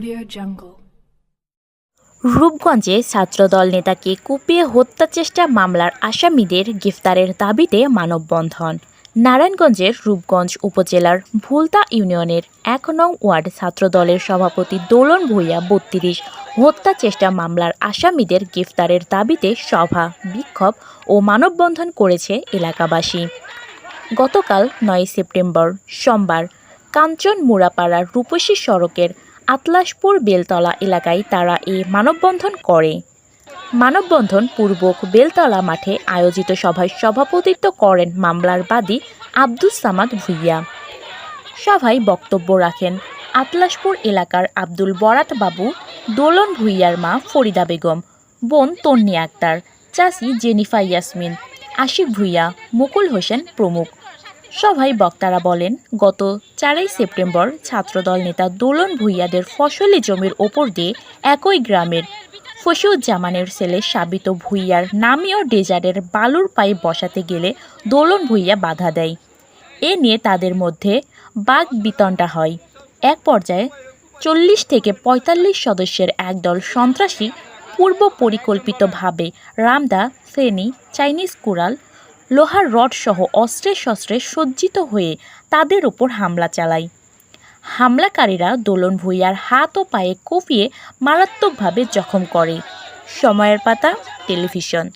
Audio Jungle. রূপগঞ্জে ছাত্রদল নেতাকে কুপিয়ে হত্যা চেষ্টা মামলার আসামিদের গ্রেফতারের দাবিতে মানববন্ধন নারায়ণগঞ্জের রূপগঞ্জ উপজেলার ভুলতা ইউনিয়নের এক নং ওয়ার্ড ছাত্রদলের সভাপতি দোলন ভূঁইয়া বত্রিশ হত্যা চেষ্টা মামলার আসামিদের গ্রেফতারের দাবিতে সভা, বিক্ষোভ ও মানববন্ধন করেছে এলাকাবাসী গতকাল নয় সেপ্টেম্বর সোমবার কাঞ্চন মুরাপাড়ার রূপসী সড়কের আতলাসপুর বেলতলা এলাকায় তারা এই মানববন্ধন করে। মানববন্ধন পূর্বক বেলতলা মাঠে আয়োজিত সভায় সভাপতিত্ব করেন মামলার বাদী আব্দুস সামাদ ভুইয়া। সভায় বক্তব্য রাখেন আতলাসপুর এলাকার আব্দুল বরাত বাবু, দোলন ভুইয়ার মা ফরিদা বেগম, বোন তন্নি আক্তার, চাষি জেনিফা ইয়াসমিন, আশিক ভুইয়া, মুকুল হোসেন প্রমুখ। সভায় বক্তারা বলেন, গত চারই সেপ্টেম্বর ছাত্রদল নেতা দোলন ভুইয়াদের ফসলি জমির ওপর দিয়ে একই গ্রামের ফসিউজ্জামানের ছেলে সাবিত ভুইয়ার নামীয় ডেজারের বালুর পায়ে বসাতে গেলে দোলন ভুইয়া বাধা দেয়। এ নিয়ে তাদের মধ্যে বাঘ বিতণ্ডা হয়। এক পর্যায়ে চল্লিশ থেকে পঁয়তাল্লিশ সদস্যের একদল সন্ত্রাসী পূর্ব পরিকল্পিতভাবে রামদা ফেনী চাইনিজ কুড়াল লোহার রডসহ অস্ত্রে শস্ত্রে সজ্জিত হয়ে তাদের ওপর হামলা চালায়। হামলাকারীরা দোলন ভুইয়ার হাত ও পায়ে কুপিয়ে মারাত্মকভাবে জখম করে। সময়ের পাতা, টেলিভিশন।